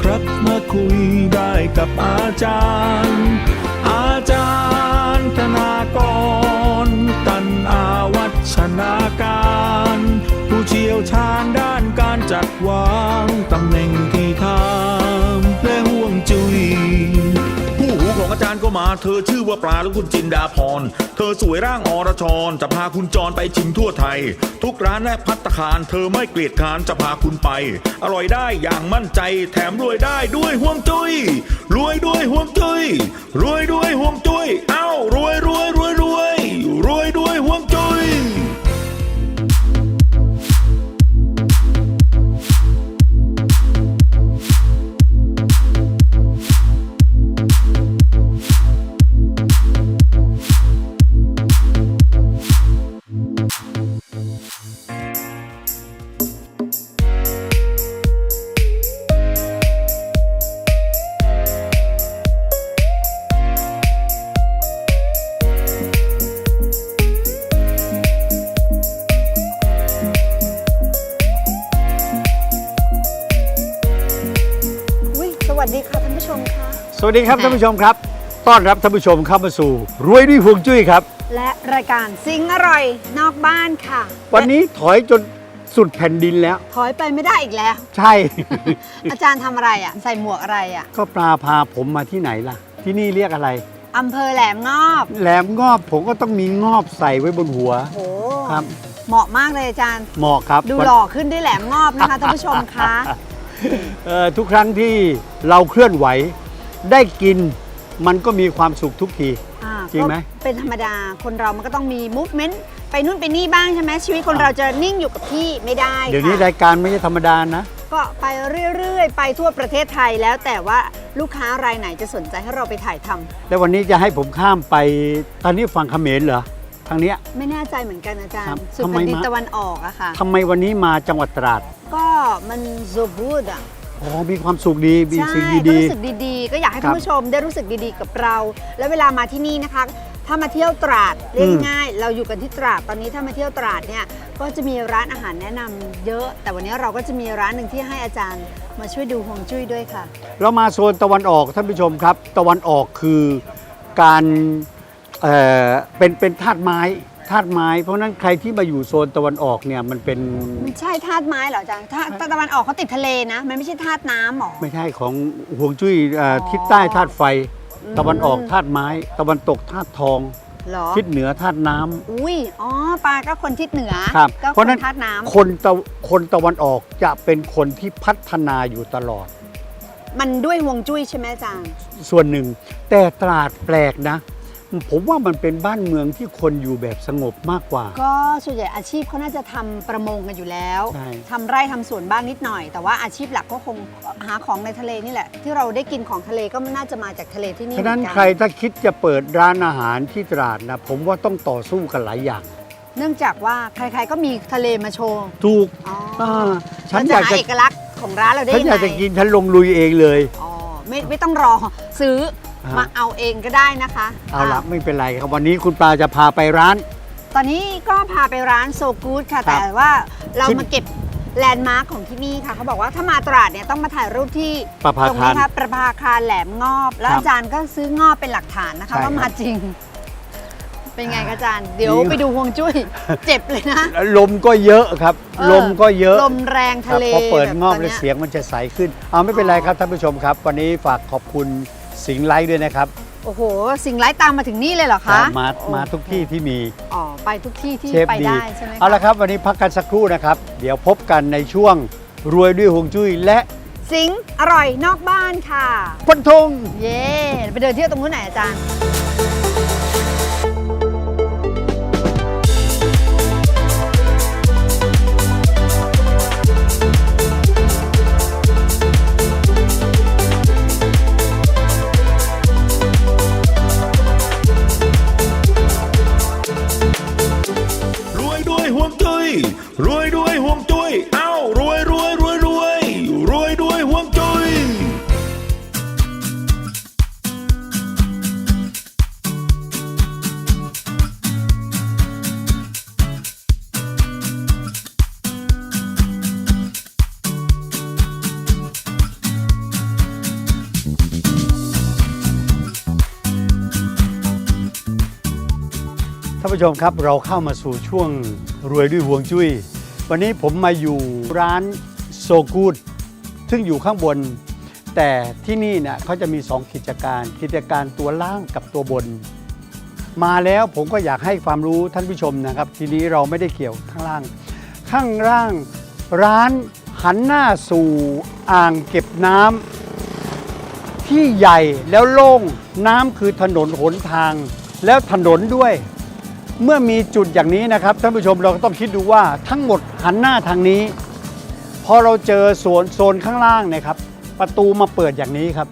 ครับมาคุยได้กับอาจารย์ อาจารย์ธนากร ตันอาวัชนาการ ผู้เชี่ยวชาญด้านการจัดวาง เธอชื่อว่าปลาและคุณจินดาพร เธอสวยร่างอรชร จะพาคุณจรไปชิมทั่วไทย ทุกร้านและพัตตาคาร เธอไม่เกลียดคานจะพาคุณไป อร่อยได้อย่างมั่นใจ แถมรวยได้ด้วยห่วงจุยรวยด้วยห่วงจุยรวยด้วยห่วงจุยเอ้ารวยรวยรวยรวย วัสดีค่ะท่านผู้ชมค่ะ สวัสดีครับท่านผู้ชมครับ ต้อนรับท่านผู้ชมเข้ามาสู่ รวยด้วยห่วงจุ้ยครับ และรายการซิงอร่อยนอกบ้านค่ะวันนี้ถอยจนสุดแผ่นดินแล้ว ถอยไปไม่ได้อีกแล้ว ใช่ อาจารย์ทำอะไรอะ ใส่หมวกอะไรอะก็ปลาพาผมมาที่ไหนล่ะ ที่นี่เรียกอะไร อำเภอแหลมงอบแหลมงอบผมก็ต้องมีงอบใส่ไว้บนหัวโอ้ครับเหมาะมากเลยอาจารย์ เหมาะครับดูหล่อขึ้นด้วยแหลมงอบนะคะท่านผู้ชมคะเอ่อ ทุกครั้งที่เราเคลื่อนไหว ได้กินมันก็มีความสุขทุกที อ่าจริงไหม ก็เป็นธรรมดาคนเรามันก็ต้องมี movement ไปนู่นไปนี่บ้างใช่ไหมชีวิตคนเราจะนิ่งอยู่กับที่ไม่ได้เดี๋ยวนี้ค่ะรายการไม่ใช่ธรรมดานะ ก็ไปเรื่อยๆ ไปทั่วประเทศไทยแล้วแต่ว่าลูกค้ารายไหนจะสนใจให้เราไปถ่ายทำ แล้ววันนี้จะให้ผมข้ามไปตอนนี้ฝั่งเขมรเหรอ ทางเนี้ย ไม่แน่ใจเหมือนกันอาจารครัย์บสุดทำไมแผ่นดินมา ตะวันออกอะค่ะ ทำไมวันนี้มาจังหวัดตราดก็มันโซบูดอะอ๋อมีความสุขดีมีใช่สิ่งก็ดีรู้สึกดีๆ ก็อยากให้ครัท่าบนผู้ชมได้รู้สึกดีๆกับเรา แล้วเวลามาที่นี่นะคะ ถ้ามาเที่ยวตราดเรียกอืมง่ายๆเราอยู่กันที่ตราดตอนนี้ถ้ามาเที่ยวตราดเนี่ยก็จะมีร้านอาหารแนะนำเยอะ แต่วันนี้เราก็จะมีร้านหนึ่งที่ให้อาจารย์มาช่วยดูฮวงจุ้ยด้วยค่ะ ๆ เรามาโซนตะวันออกท่านผู้ชมครับ ตะวันออกคือการ เอ่อเป็นเป็นธาตุไม้ธาตุไม้ เพราะฉะนั้นใครที่มาอยู่โซนตะวันออกเนี่ยมันเป็น มันใช่ธาตุไม้เหรออาจารย์ธาตุตะวันออกเขาติดทะเลนะ มันไม่ใช่ธาตุน้ำหรอ ไม่ใช่ของห่วงจุ้ยเอ่อออทิศใต้ธาตุไฟ อืม ตะวันออกธาตุไม้ ตะวันตกธาตุทอง เหรอ ทิศเหนือธาตุน้ำ อุ้ย อ๋อ ปลาก็คนทิศเหนือ ครับก็เพราะคฉะนั้น นธาตุน้ำ คนตะคนตะวันออกจะเป็นคนที่พัฒนาอยู่ตลอด มันด้วยฮวงจุ้ยใช่ไหมอาจารย์ ส่วนหนึ่ง แต่ตราดแปลกนะ ผมว่ามันเป็นบ้านเมืองที่คนอยู่แบบสงบมากกว่า ก็ส่วนใหญ่อาชีพเขาน่าจะทำประมงกันอยู่แล้ว ใช่ ทำไร่ทำสวนบ้างนิดหน่อย แต่ว่าอาชีพหลักก็คงหาของในทะเลนี่แหละ ที่เราได้กินของทะเลก็น่าจะมาจากทะเลที่นี่ฉะนั้นเหมือกัใครถ้าคิดจะเปิดร้านอาหารที่ตราดนะผมว่าต้องต่อสู้กันหลายอย่าง เนื่องจากว่าใครๆก็มีทะเลมาโชว์ถูกอ๋ออ่าฉันแล้วอยากหาจะเอกลักษณ์ของร้านเราได้ฉันยังอยากจะไงกินฉันลงลุยเองเลย อ๋อไม่ไม่ต้องรอซื้อ ฮะ มาเอาเองก็ได้นะคะเอาละะไม่เป็นไรครับวันนี้คุณปลาจะพาไปร้าน ตอนนี้ก็พาไปร้านโซกูดค่ะ ครับแต่ว่าเราขึ้นมาเก็บแลนด์มาร์คของที่นี่ค่ะ เขาบอกว่าถ้ามาตราดเนี่ยต้องมาถ่ายรูปที่ประภาตรงคารนี้ค่ะประภาคารแหลมงอบ แล้วครับอาจารย์ก็ซื้องอบเป็นหลักฐานนะคะ ใช่ว่ามาจริง เป็นไงคะอาจารย์ เดี๋ยวดี ไปดูฮวงจุ้ย เจ็บเลยนะ ลมก็เยอะครับ เออ ลมก็เยอะลมแรงคทะรับเลพอเปิดแบบงอบตนแล้วนี้ยเสียงมันจะใสขึ้นเอาไม่เป็นไรครับท่านผู้ชมครับ วันนี้ฝากขอบคุณ สิงห์ไลท์ด้วยนะครับโอ้โห สิ่งไร้ตามมาถึงนี่เลยเหรอคะมาโอ้มาทุกที่ที่มีอ๋อไปทุกที่ที่เชฟไปดี ได้ใช่ไหมเอาละครับ วันนี้พักกันสักครู่นะครับ เดี๋ยวพบกันในช่วงรวยด้วยฮวงจุ้ยและสิงห์อร่อยนอกบ้านค่ะ ฟันธง เย่ไปเดินเที่ยวตรงนู้นไหนอยอาจารย์ รวยด้วยห่วงจุ้ยอ้า ผู้ชมครับเราเข้ามาสู่ช่วงรวยด้วยห่วงจุ้ย วันนี้ผมมาอยู่ร้านโซกูดซึ่งอยู่ข้างบน แต่ที่นี่เนี่ยเขาจะมี 2 กิจการกิจการตัวล่างกับตัวบน มาแล้วผมก็อยากให้ความรู้ท่านผู้ชมนะครับ ทีนี้เราไม่ได้เกี่ยวข้างล่าง ข้างล่างร้านหันหน้าสู่อ่างเก็บน้ำที่ใหญ่แล้วโล่งน้ำคือถนนหนทางแล้วถนนด้วย เมื่อมีจุดอย่างนี้นะครับท่านผู้ชมเราก็ต้องคิดดูว่าทั้งหมดหันหน้าทางนี้ พอเราเจอโซนโซนข้างล่างเนะครับ ประตูมาเปิดอย่างนี้ครับ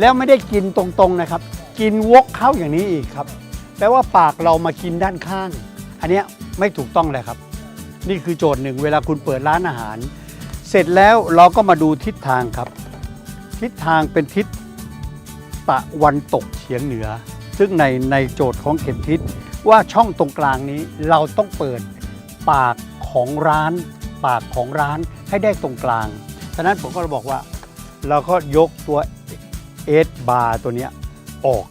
แล้วไม่ได้กินตรงๆนะครับ กินวกเข้าอย่างนี้อีกครับแปลว่าปากเรามากินด้านข้าง อันนี้ไม่ถูกต้องเลยครับ นี่คือโจทย์หนึ่งเวลาคุณเปิดร้านอาหาร เสร็จแล้วเราก็มาดูทิศทางครับ ทิศทางเป็นทิศตะวันตกเฉียงเหนือ ซึ่งในในโจทย์ของเข็มทิศ ว่าช่องตรงกลางนี้เราต้องเปิดปากของร้าน ปากของร้านให้ได้ตรงกลางฉะนั้นผมก็บอกว่า เราก็ยกตัวเอสบาร์ตัวเนี้ยออก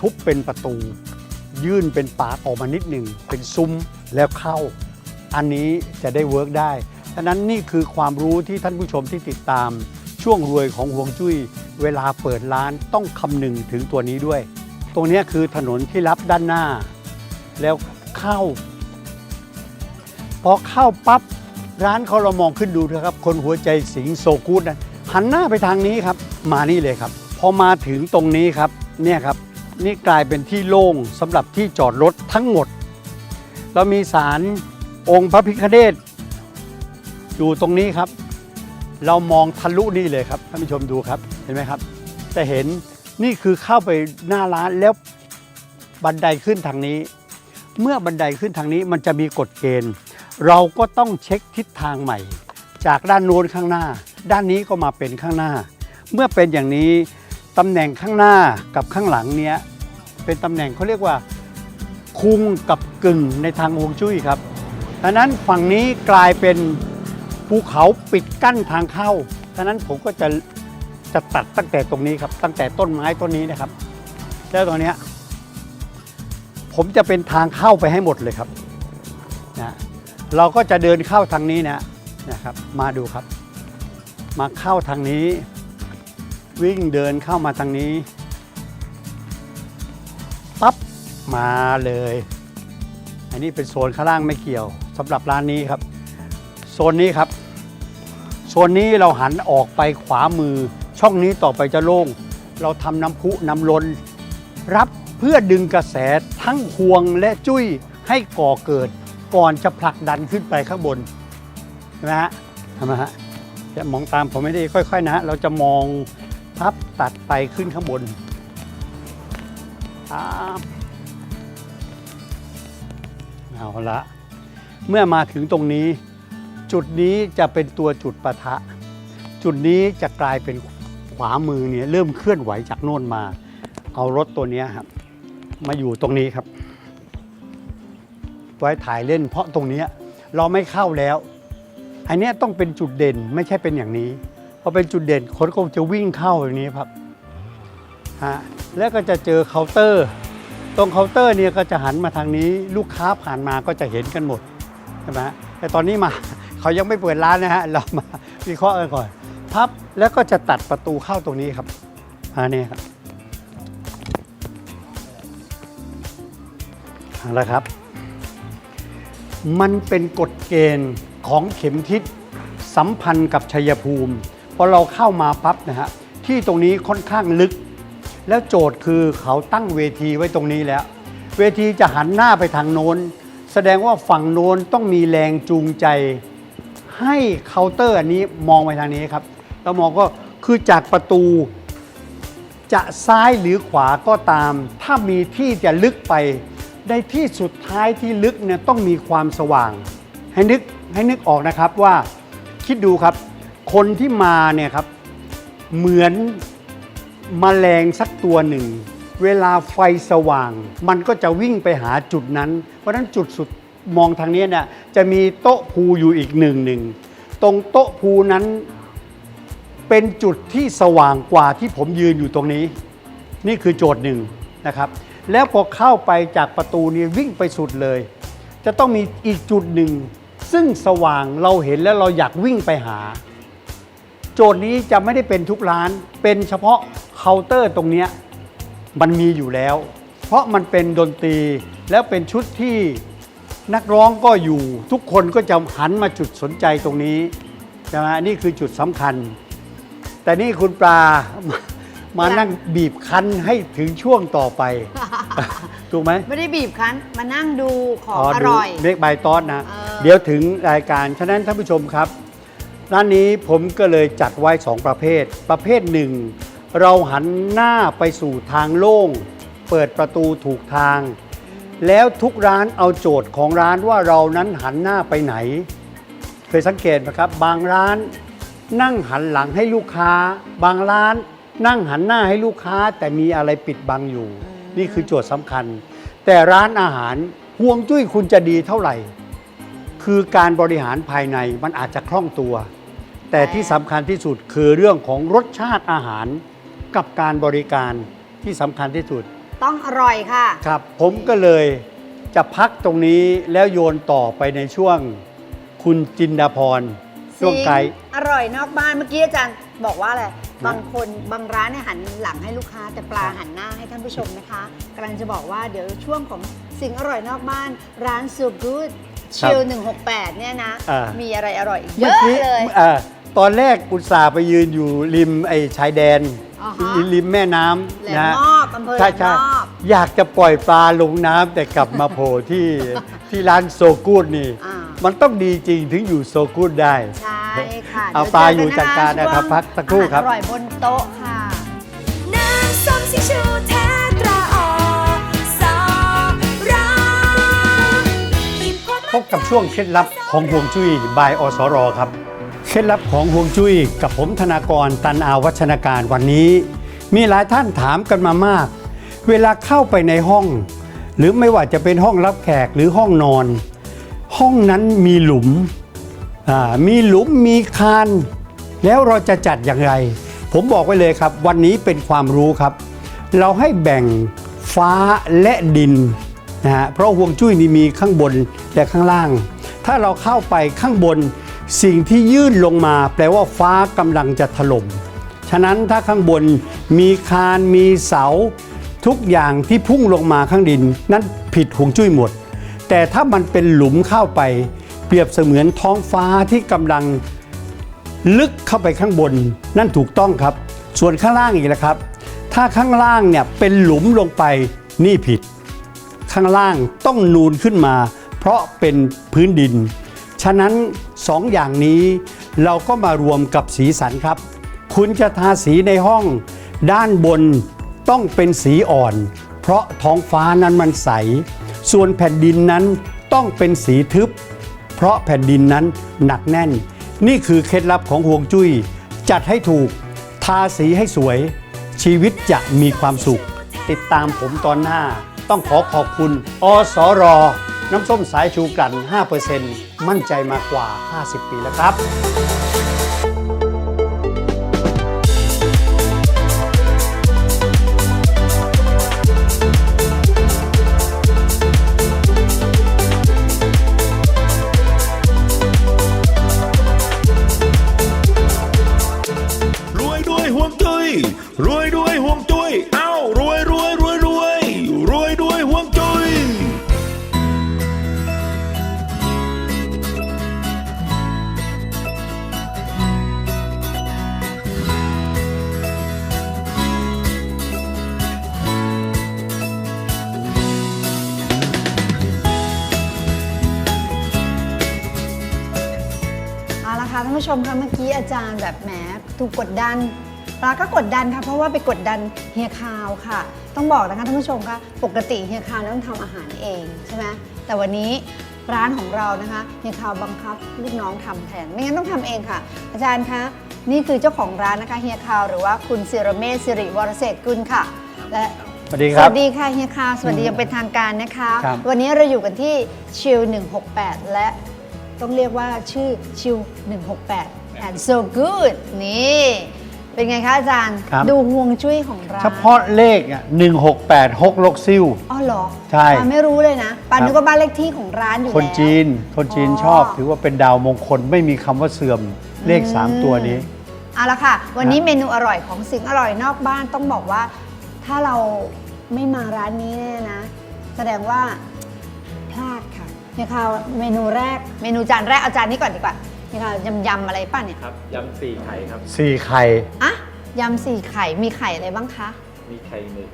ทุบเป็นประตู ยื่นเป็นปากออกมานิดหนึ่งเป็นซุ้มแล้วเข้า อันนี้จะได้เวิร์กได้ฉะนั้นนี่คือความรู้ที่ท่านผู้ชมที่ติดตาม ช่วงรวยของห่วงจุ้ย เวลาเปิดร้านต้องคำนึงถึงตัวนี้ด้วย ตรงนี้คือถนนที่รับด้านหน้า แล้วเข้า พอเข้าปั๊บร้านเขาเรามองขึ้นดูเถอะครับ คนหัวใจสิงโซกูดนะหันหน้าไปทางนี้ครับ มานี่เลยครับ พอมาถึงตรงนี้ครับเนี่ยครับนี่กลายเป็นที่โล่งสำหรับที่จอดรถทั้งหมด เรามีศาลองค์พระพิฆเนศอยู่ตรงนี้ครับ เรามองทะลุนี่เลยครับท่านผู้ชมดูครับเห็นไหมครับ จะเห็นนี่คือเข้าไปหน้าร้านแล้วบันไดขึ้นทางนี้ เมื่อบันไดขึ้นทางนี้มันจะมีกฎเกณฑ์ เราก็ต้องเช็คทิศทางใหม่ จากด้านโน้นข้างหน้า ด้านนี้ก็มาเป็นข้างหน้า เมื่อเป็นอย่างนี้ตำแหน่งข้างหน้ากับข้างหลังเนี้ยเป็นตำแหน่งเขาเรียกว่าคุงกับกึ่งในทางฮวงจุ้ยครับดังนั้นฝั่งนี้กลายเป็นภูเขาปิดกั้นทางเข้าดังนั้นผมก็จะจะตัดตั้งแต่ตรงนี้ครับ ตั้งแต่ต้นไม้ต้นนี้นะครับ แล้วตรงเนี้ย ผมจะเป็นทางเข้าไปให้หมดเลยครับนะเราก็จะเดินเข้าทางนี้นะนะครับ มาดูครับ มาเข้าทางนี้ วิ่งเดินเข้ามาทางนี้ปั๊บมาเลย อันนี้เป็นโซนข้างล่างไม่เกี่ยวสำหรับร้านนี้ครับ โซนนี้ครับ โซนนี้เราหันออกไปขวามือ ช่องนี้ต่อไปจะโล่ง เราทำน้ำพุน้ำล้น รับ เพื่อดึงกระแสทั้งห่วงและจุ้ยให้ก่อเกิดก่อนจะผลักดันขึ้นไปข้างบนใช่ไหมฮะทำไมฮะจะมองตามผมไม่ได้ค่อยๆนะฮะเราจะมองพับตัดไปขึ้นข้างบนเอาละเมื่อมาถึงตรงนี้ จุดนี้จะเป็นตัวจุดปะทะ จุดนี้จะกลายเป็นขวามือเนี่ยเริ่มเคลื่อนไหวจากโน่นมา เอารถตัวนี้ครับ มาอยู่ตรงนี้ครับ ไว้ถ่ายเล่นเพราะตรงนี้เราไม่เข้าแล้ว อันนี้ต้องเป็นจุดเด่นไม่ใช่เป็นอย่างนี้พอเป็นจุดเด่นคนก็จะวิ่งเข้าอย่างนี้ครับฮะแล้วก็จะเจอเคาน์เตอร์ ตรงเคาน์เตอร์เนี่ยก็จะหันมาทางนี้ ลูกค้าผ่านมาก็จะเห็นกันหมดใช่ไหมแต่ตอนนี้มาเขายังไม่เปิดร้านนะฮะเรามาวิเคราะห์กันก่อนพับแล้วก็จะตัดประตูเข้าตรงนี้ครับอันนี้ครับ เอาละครับ มันเป็นกฎเกณฑ์ของเข็มทิศสัมพันธ์กับชัยภูมิพอเราเข้ามาปั๊บนะฮะที่ตรงนี้ค่อนข้างลึก แล้วโจทย์คือเขาตั้งเวทีไว้ตรงนี้แล้ว เวทีจะหันหน้าไปทางโน้น แสดงว่าฝั่งโน้นต้องมีแรงจูงใจ ให้เคาน์เตอร์อันนี้มองไปทางนี้ครับเรามองก็คือจากประตูจะซ้ายหรือขวาก็ตาม ถ้ามีที่จะลึกไป ในที่สุดท้ายที่ลึกเนี่ยต้องมีความสว่าง ให้นึกให้นึกออกนะครับว่าคิดดูครับ คนที่มาเนี่ยครับเหมือนมแมลงสักตัวหนึ่ง เวลาไฟสว่าง มันก็จะวิ่งไปหาจุดนั้น เพราะนั้นจุดสุดมองทางนี้เนี่ยจะมีโต๊ะภูอยู่อีกหนึ่งหนึ่งตรงโต๊ะภูนั้นเป็นจุดที่สว่างกว่าที่ผมยืนอยู่ตรงนี้ นี่คือโจทย์หนึ่งนะครับ แล้วพอเข้าไปจากประตูนี้วิ่งไปสุดเลย จะต้องมีอีกจุดหนึ่ง ซึ่งสว่างเราเห็นแล้วเราอยากวิ่งไปหา โจทย์นี้จะไม่ได้เป็นทุกร้าน เป็นเฉพาะเคาน์เตอร์ตรงนี้มันมีอยู่แล้ว เพราะมันเป็นดนตรีแล้วเป็นชุดที่นักร้องก็อยู่ ทุกคนก็จะหันมาจุดสนใจตรงนี้ใช่ไหมนี่คือจุดสำคัญ แต่นี่คุณปลามามานั่งบีบคั้นให้ถึงช่วงต่อไป ถูกไหมไม่ได้บีบคั้นมานั่งดูของอดูร่อย เมกบายตอสนะเออเดี๋ยวถึงรายการ ฉะนั้นท่านผู้ชมครับ ร้านนี้ผมก็เลยจัดไว้ 2 ประเภท ประเภทหนึ่ง เราหันหน้าไปสู่ทางโล่ง เปิดประตูถูกทาง แล้วทุกร้านเอาโจทย์ของร้านว่าเรานั้นหันหน้าไปไหน เคยสังเกตไหมครับ บางร้านนั่งหันหลังให้ลูกค้า บางร้านนั่งหันหน้าให้ลูกค้าแต่มีอะไรปิดบังอยู่ นี่คือโจทย์สำคัญ แต่ร้านอาหารห่วงจุ้ยคุณจะดีเท่าไหร่ คือการบริหารภายในมันอาจจะคล่องตัว แต่ที่สำคัญที่สุดคือเรื่องของรสชาติอาหารกับการบริการที่สำคัญที่สุด ต้องอร่อยค่ะ ครับ ผมก็เลยจะพักตรงนี้แล้วโยนต่อไปในช่วงคุณจินดาพรช่วงไกด์ อร่อยนอกบ้านเมื่อกี้อาจารย์บอกว่าอะไร บางคนบางร้านเนี่ยหันหลังให้ลูกค้าแต่ปลาหันหน้าให้ท่านผู้ชมนะคะกำลังจะบอกว่าเดี๋ยวช่วงของสิ่งอร่อยนอกบ้านร้าน So Good ชิล168 เนี่ยนะ อ่ามีอะไรอร่อยเยเมื่ออะกี้เลย อ่าตอนแรกอุตส่าห์ไปยืนอยู่ริมไอ้ชายแดนอ่าฮะ ริมแม่น้แหลำมนะงอบอำเภอแหลใช่มใช่งอบ อยากจะปล่อยปลาลงน้ำแต่กลับมาโผล่ที่ ที่ร้านโซกูดนี่ อ่า มันต้องดีจริงถึงอยู่โซกูดได้ ใช่ค่ะเอาดี๋วปลาจอยู่นจัดการนะครับช่วงพักสักครู่ครับอาหาอร่อยบนโต๊ะค่ะ น้ำส้มสีชูแท้ตราอสอราอิ่มพอดพบกับช่วงเคล็ดลับของห่วงจุ้ยบายอสรครับ เคล็ดลับของห่วงจุ้ยกับผมธนากรตันอาวัชนาการวันนี้ มีหลายท่านถามกันมามาก เวลาเข้าไปในห้อง หรือไม่ว่าจะเป็นห้องรับแขกหรือห้องนอน ห้องนั้นมีหลุม มีหลุมมีคาน แล้วเราจะจัดอย่างไร ผมบอกไว้เลยครับ วันนี้เป็นความรู้ครับ เราให้แบ่งฟ้าและดินนะฮะเพราะห่วงจุ้ยนี่มีข้างบนและข้างล่าง ถ้าเราเข้าไปข้างบนสิ่งที่ยื่นลงมาแปลว่าฟ้ากำลังจะถล่ม ฉะนั้นถ้าข้างบนมีคานมีเสา ทุกอย่างที่พุ่งลงมาข้างดิน นั้นผิดห่วงจุ้ยหมด แต่ถ้ามันเป็นหลุมเข้าไป เปรียบเสมือนท้องฟ้าที่กำลังลึกเข้าไปข้างบนนั่นถูกต้องครับ ส่วนข้างล่างอีกแล้วครับ ถ้าข้างล่างเนี่ยเป็นหลุมลงไปนี่ผิด ข้างล่างต้องนูนขึ้นมา เพราะเป็นพื้นดิน ฉะนั้นสองอย่างนี้เราก็มารวมกับสีสันครับ คุณจะทาสีในห้อง ด้านบนต้องเป็นสีอ่อน เพราะท้องฟ้านั้นมันใส ส่วนแผ่นดินนั้นต้องเป็นสีทึบ เพราะแผ่นดินนั้นหนักแน่น นี่คือเคล็ดลับของห่วงจุ้ย จัดให้ถูก ทาสีให้สวย ชีวิตจะมีความสุข ติดตามผมตอนหน้า ต้องขอขอบคุณ อสรน้ำส้มสายชูกลั่น 5%มั่นใจมากว่า 50 ปีแล้วครับ ผู้ชมคะเมื่อกี้อาจารย์แบบแหมถูกกดดันปลาก็กดดันค่ะเพราะว่าไปกดดันเฮียคาวค่ะ ต้องบอกนะคะท่านผู้ชมคะปกติเฮียคาวต้องทำอาหารเองใช่ไหมแต่วันนี้ร้านของเรานะคะเฮียคาวบังคับลูกน้องทำแทนไม่งั้นต้องทำเองค่ะ อาจารย์คะนี่คือเจ้าของร้านนะคะเฮียคาวหรือว่าคุณศิรเมธสิริวรเศรษฐกุลค่ะ และสวัสดีคสรับวัสดีค่ะเฮียคาวสวัสดีอยังเป็นทางการนะคะครับวันนี้เราอยู่กันที่ชิล168 และ ต้องเรียกว่าชื่อชิว168 and so good นี่ เป็นไงคะอาจารย์ ครับ ดูห่วงจุ้ยของร้านเฉพาะเลขอะหนึ่งหกแปดหกลกซิ่ว อ๋อเหรอใช่ปาไม่รู้เลยนะปาครับ นึกว่าบ้านเลขที่ของร้านอยู่คนแล้ว จีน คนจีนอ๋อ ชอบ ถือว่าเป็นดาวมงคลไม่มีคำว่าเสื่อมเลขอืม3ตัวนี้ เอาละค่ะ วันนี้ครับเมนูอร่อยของสิ่งอร่อยนอกบ้านต้องบอกว่า ถ้าเราไม่มาร้านนี้เนี่ยนะ แสดงว่าพลาดค่ะ เนี่ยค่ะเมนูแรกเมนูจานแรกเอาจานนี้ก่อนดีกว่าเนี่ยค่ะยำยำๆอะไรป่ะเนี่ยครับยำสี่ไข่ครับ สี่ไข่ อะยำสี่ไข่มีไข่อะไรบ้างคะ มีไข่หมึก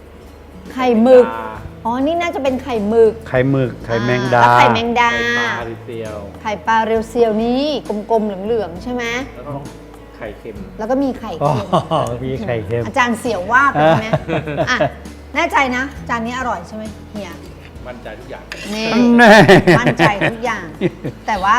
ไข่หมึกปลาอ๋อ นี่น่าจะเป็นไข่หมึกไข่หมึก ไข่แมงดาแล้วไข่แมงดา ไข่ปลาหรือเตียว ไข่ปลาเรียวเซียวนี่กลมๆเหลืองๆใช่ไหม แล้วก็ไข่เค็ม แล้วก็มีไข่อ๋อเค็มมีไข่เค็ม อาจารย์เสี่ยวว่าไปไหมอะ แน่ใจนะ จานนี้อร่อยใช่ไหมเฮีย มั่นใจทุกอย่าง นี่แน่ มั่นใจทุกอย่าง แต่ว่า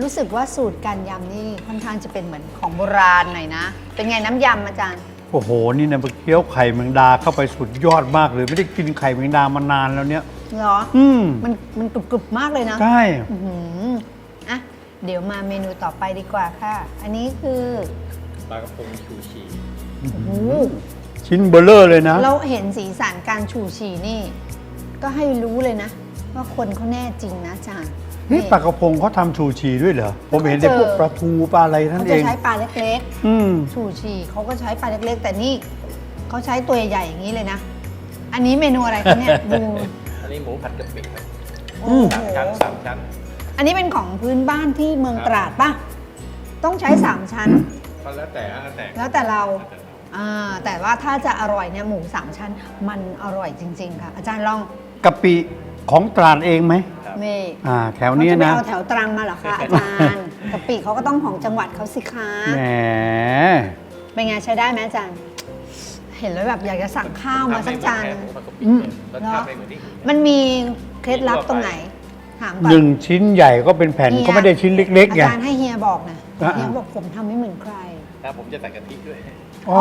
รู้สึกว่าสูตรการยำนี่ค่อนข้างจะเป็นเหมือนของโบราณหน่อยนะ เป็นไงน้ำยำอาจารย์ โอ้โห นี่นะเคี้ยวไข่แมงดาเข้าไปสุดยอดมากเลย ไม่ได้กินไข่แมงดามานานแล้วเนี่ย เหรอ อืมมันมันกรุบๆมากเลยนะ ใช่ อื้อหืออะ เดี๋ยวมาเมนูต่อไปดีกว่าค่ะ อันนี้คือปลากระพงชูชี โอ้โหชิ้นเบลเลอร์เลยนะ เราเห็นสีสันการชูชีนี่ ก็ให้รู้เลยนะ ว่าคนเขาแน่จริงนะอาจารย์ นี่ปลากระพงเขาทำชูชีด้วยเหรอ ผมเห็นแต่พวกปลาทูปลาอะไรท่าเขานเอจะง ใช้ปลาเล็กอืม ๆชูชีเขาก็ใช้ปลาเล็กๆ แต่นี่เขาใช้ตัวใหญ่ๆอย่างนี้เลยนะ อันนี้เมนูอะไรคะเนี่ย ดู อันนี้หมูผัดกะปิครับโอ้โหสามชั้นสามชั้น อันนี้เป็นของพื้นบ้านที่เมืองตราดป่ะ ต้องใช้สามชั้น ก็แล้วแต่แล้วแต่แล้วแต่เรา อ่า แต่ว่าถ้าจะอร่อยเนี่ยหมูสามชั้น มันอร่อยจริง ๆ ค่ะ อาจารย์ลอง กะปิของตราดเองไหมครับเมย์อ่า แถวเนี้ยนะ เขาจไปเอาแถวตรังมาเหรอคะอาจารย์กะปิเขาก็ต้องของจังหวัดเขาสิคะแหม เป็นไงใช้ได้ไหมอาจารย์ เห็นแล้วแบบอยากจะสั่งข้าวมาสักจานทำหให้นึ่งเหมือนแค่หมูผัดกะปิอืม รสชาติไม่เหมือนที่อื่น มันมีเคล็ดลับตรงไหน ถามก่อนหนึ่งชิ้นใหญ่ก็เป็นแผ่นเฮียก็ไม่ได้ชิ้นเล็กๆไง อาจารย์ให้เฮียบอกนะอ่าเฮียบอกผมทำไม่เหมือนใคร แล้วผมจะใส่กะทิด้วย อ๋อ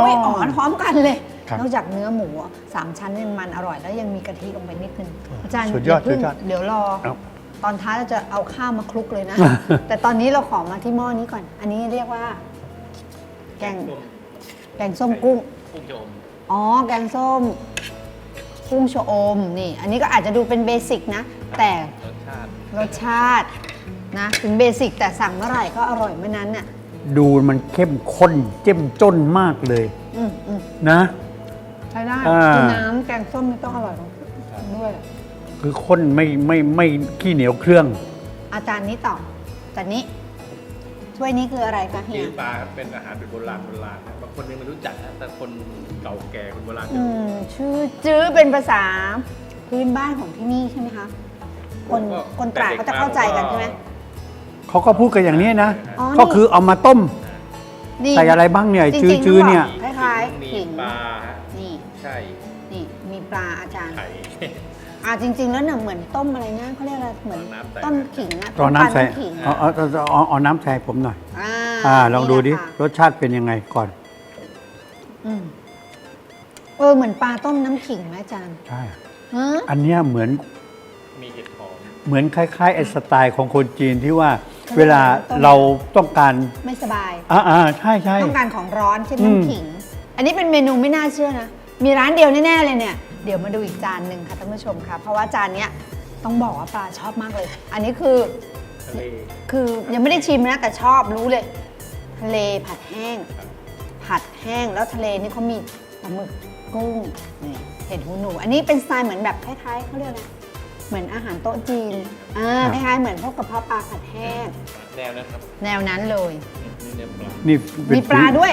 อุ้ยอ๋อพร้อมกันเลยครับ นอกจากเนื้อหมูอะสามชั้นเนี่ยมันอร่อยแล้วยังมีกะทิลงไปนิดนึงอาจารย์สุดยอดาเพิ่งสุดยอดเดี๋ยวรอครับตอนท้ายเราจะเอาข้าวมาคลุกเลยนะ แต่ตอนนี้เราขอมาที่หม้อนี้ก่อน อันนี้เรียกว่า แกงแกงส้มกุ้งกุ้งโจมอ๋อ แกงส้ม กุ้งชะอมนี่ อันนี้ก็อาจจะดูเป็นเบสิกนะ แต่รสชาติรสชาตินะถึงเบสิกแต่สั่งเมื่อไหร่ก็อร่อยเมื่อนั้นน่ะดูมันเข้มข้นเจ้มจ้นมากเลยอืมอืมนะใช้ได้ อ่า คือน้ำแกงส้มนี่ต้องอร่อยด้วย คือข้นไม่ไม่ไม่ขี้เหนียวเครื่อง อาจารย์นี้ต่อจานนี้ถ้วยนี้คืออะไรคะเฮีจื้ยอปลาครับเป็นอาหารเป็นโบราณโบราณนะบางคนยังไม่รู้จักนะแต่คนเก่าแก่คนโบราณจะอืรู้ม ชื่อจื้อเป็นภาษาพื้นบ้านของที่นี่ใช่ไหมคะ คนคนตราดเขาจะเข้าใจกันใช่ไหม เขาก็พูดกันอย่างนี้นะ อ๋อนี่ ก็คือเอามาต้ม นี่ใส่อะไรบ้างเนี่ยจจื้อริงๆจื้อเนี่ยคล้ายๆมีขิงปลาฮะนี่ใช่นี่มี ปลาอาจารย์ ไข่ อ่าจริง ๆ แล้วเนี่ยเหมือนต้มอะไรนะเขาเรียกอะไรเหมือนเอาน้ำใส่ต้มขิงอะตอนน้ำใส่ต้มปลาขิงเอาเอาเอาเอาเอาน้ำใส่ผมหน่อย อ่าอ่าลองดูดิ นี่แหละค่ะรสชาติเป็นยังไงก่อน อืมเออเหมือนปลาต้มน้ำขิงไหมอาจารย์ใช่ ฮะอันเนี้ยเหมือน มีเห็ดหอมเหมือนคล้ายๆไอ้สไตล์ของคนจีนที่ว่าเขาเรีเวยกลาต้มเราต้องการ ไม่สบาย อ่าอ่าใช่ใช่ ต้องการของร้อนเช่นอืม น้ำขิง อันนี้เป็นเมนูไม่น่าเชื่อนะ มีร้านเดียวแน่ ๆ เลยเนี่ย เดี๋ยวมาดูอีกจานหนึ่งค่ะท่านผู้ชมค่ะ เพราะว่าจานเนี้ยต้องบอกว่าปลาชอบมากเลย อันนี้คือทะเลคือยังไม่ได้ชิมนะแต่ชอบรู้เลย ทะเลผัดแห้ง ผัดแห้งแล้วทะเลนี่เขามีปลาหมึกกุ้งนี่เห็ดหูหนู อันนี้เป็นสไตล์เหมือนแบบคล้ายๆเขาเรียกอะไรเหมือนอาหารโต๊ะจีนอ่าคล้ายๆเหมือนพวกกระเพาะปลาผัดแห้ง แนวนะครับแนวนั้นเลย นี่เนื้อปลานี่เป็นมีปลาด้วย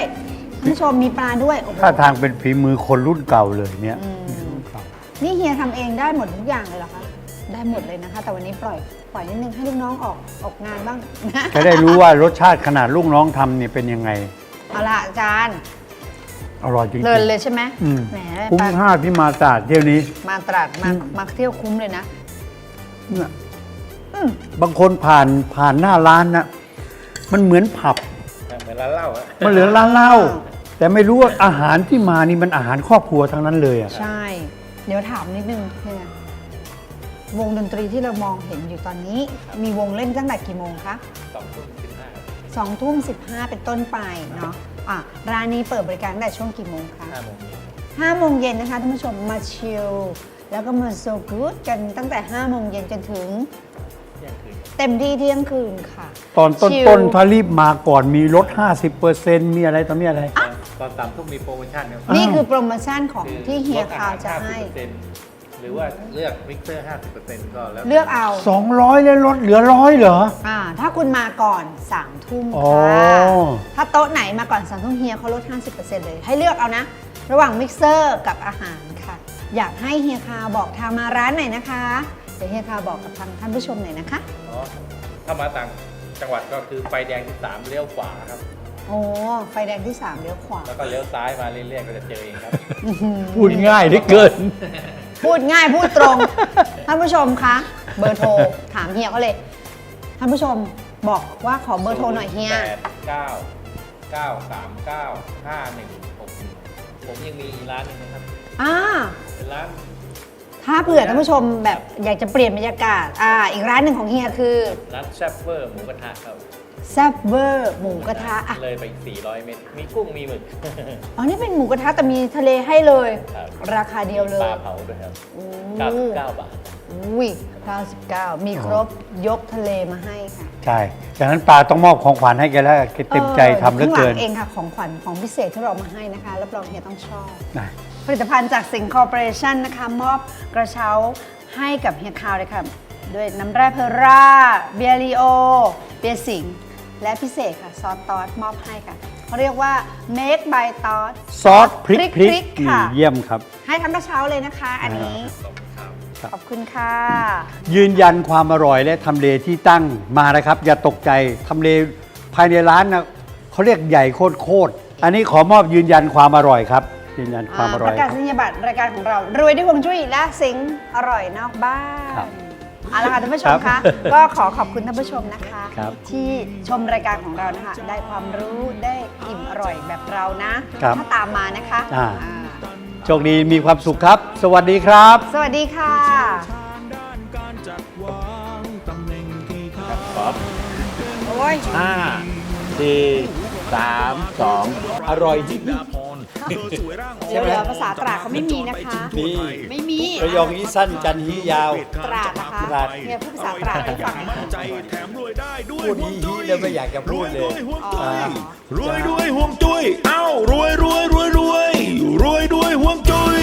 ท่านผู้ชมมีปลาด้วยโอ้โห ท่าทางเป็นฝีมือคนรุ่นเก่าเลยเนี่ย อืมรุ่ นเก่านี่เฮียทำเองได้หมดทุกอย่างเลยเหรอคะ ได้หมดเลยนะคะ แต่วันนี้ปล่อยปล่อยนิดนึงให้ลูกน้องออกออกงานบ้างจะได้รู้ว่ารสชาติขนาดลูกน้องทำเนี่ยเป็นยังไง เอาละอาจารย์อร่อยจริงเพลินเลยใช่ไหมอืมแหมคุ้มปลาค่าที่มาตราดเที่ยวนี้มาตราดมาอืมมาเที่ยวคุ้มเลยนะ เนี่ยอืม บางคนผ่านผ่านหน้าร้านนะมันเหมือนผับ เหมือนร้านเหล้าอะมันเหลือร้านเหล้าแต่ไม่รู้ว่าอาหารที่มานี่มันอาหารครอบครัวทั้งนั้นเลยอะ ใช่ เดี๋ยวถามนิดนึงเฮียวงดนตรีที่เรามองเห็นอยู่ตอนนี้ มีวงเล่นตั้งแต่กี่โมงคะสองทุ่มสิบห้า2ทุ่ม15เป็นต้นไปเนาะอะร้านนี้เปิดบริการตั้งแต่ช่วงกี่โมงคะห้าโมงเย็น5โมงเย็นนะคะท่านผู้ชมมาชิลแล้วก็มาโซกูดกันตั้งแต่5โมงเย็นจนถึง เที่ยงคืนเต็มที่เที่ยงคืนค่ะตอนต้นชิลต้นถ้ารีบมาก่อนมีลด50%มีอะไรต่อมีอะไร ตอนสามทุ่มมีโปรโมชั่นครับนี่คือโปรโมชั่นของที่เฮียลดอคาวจะให้50%หรือว่าเลือกมิกเซอร์ 50%ก็แล้วเลือกเอา 200เลยลดเหลือร้อยเหรอ อ่า ถ้าคุณมาก่อน3ามทุ่มอ๋อค่ะถ้าโต๊ะไหนมาก่อน3ามทุ่มเฮียเขาลด 50%เลย ให้เลือกเอานะ ระหว่างมิกเซอร์กับอาหารค่ะ อยากให้เฮียคาวบอกทางมาร้านไหนนะคะ เดี๋ยวเฮียคาวบอกกับทางท่านผู้ชมหน่อยนะคะ อ๋อ ถ้ามาต่างจังหวัดก็คือไฟแดงที่3เลี้ยวขวาครับ โอ้ไฟแดงที่ 3เลี้ยวขวา แล้วก็เลี้ยวซ้ายมาเรื่อยๆก็จะเจอเองครับ พูดง่ายได้เกิน พูดง่ายพูดตรง ท่านผู้ชมคะ เบอร์โทร ถามเฮียเขาเลย ท่านผู้ชมบอกว่าขอเบอร์โทรหน่อยเฮีย 8 9 9 3 9 5 1 6ผมยังมีอีกร้านหนึงนะครับ อ่า เป็นร้านถ้าเผื่อท่านผู้ชมแบบอยากจะเปลี่ยนบรรยากาศ อ่า อีกร้านหนึ่งของเฮียคือ ร้านแซฟเวอร์หมูกระทะครับ แซบเวอร์หมูกระทะอะเลยไป400 เมตร มีกุ้งมีหมึก อ๋อนี่เป็นหมูกระทะแต่มีทะเลให้เลย ครับ ราคาเดียวเลปยลาเผาด้วยครับโอ้99บาท อุ้ย99 มีครบยกทะเลมาให้ค่ะใช่จากนั้นปาต้องมอบของขวัญให้แกแล้วแกเต็มใจทำเหลือเกินข้างหลังเองค่ะของขวัญของพิเศษที่เราเอามาให้นะคะรับรองเฮียต้องชอบ นะ ผลิตภัณฑ์จากสิงห์คอร์ปอเรชั่นนะคะ มอบกระเช้าให้กับเฮียคาวเลยค่ะ ด้วยน้ำแร่เพอร่า เบียริโอ เบียร์สิงห์ และพิเศษค่ะซอสตอสมอบให้ค่ะเขาเรียกว่า make by ตอสซอสพริกพริกค่ะนี่เยี่ยมครับ ให้ทั้งกระเช้าเลยนะคะ อันนี้ ขอบคุณค่ะ ยืนยันความอร่อยและทำเลที่ตั้งมานะครับ อย่าตกใจทำเลภายในร้านนะเขาเรียกใหญ่โคตรโคตรอันนี้ขอมอบยืนยันความอร่อยครับ ยืนยันความอร่ปอยระกาศนียบัตรรายการของเรารวยด้วยฮวงจุ้ยและสิงห์อร่อยนอกบ้านครับ เอาละค่ะท่านผู้ชมครัคะบก็ขอขอบคุณท่านผู้ชมนะคะ ครับที่ชมรายการของเรานะคะ ได้ความรู้ได้อิ่มอร่อยแบบเรานะ ครับถ้าตามมานะคะอ่า อ่าโชคดีมีความสุขครับ สวัสดีครับ สวัสดีค่ะทางด้านการจัดวางตำแหน่งที่ทางครับโอ้ย ห้าสี่สามสองอร่อยจริง เดี๋ยวเดี๋ยวภาษาตราดเขาไม่มีนะคะมีไม่มีระยองนี้สั้นจันทร์นี้ยาว ตราดนะคะตราด เนี่ยพูดภาษาตราดให้ฟังหน่มั่อนยใจแถมรวยได้ด้วยพูดฮีฮีแล้วไม่อยากจะพูดเลยรวยด้วยห่วงจุ้ยรวยด้วยห่วงจุ้ยเอ้ารวยรวยรวยรวยรวยด้วยห่วงจุ้ย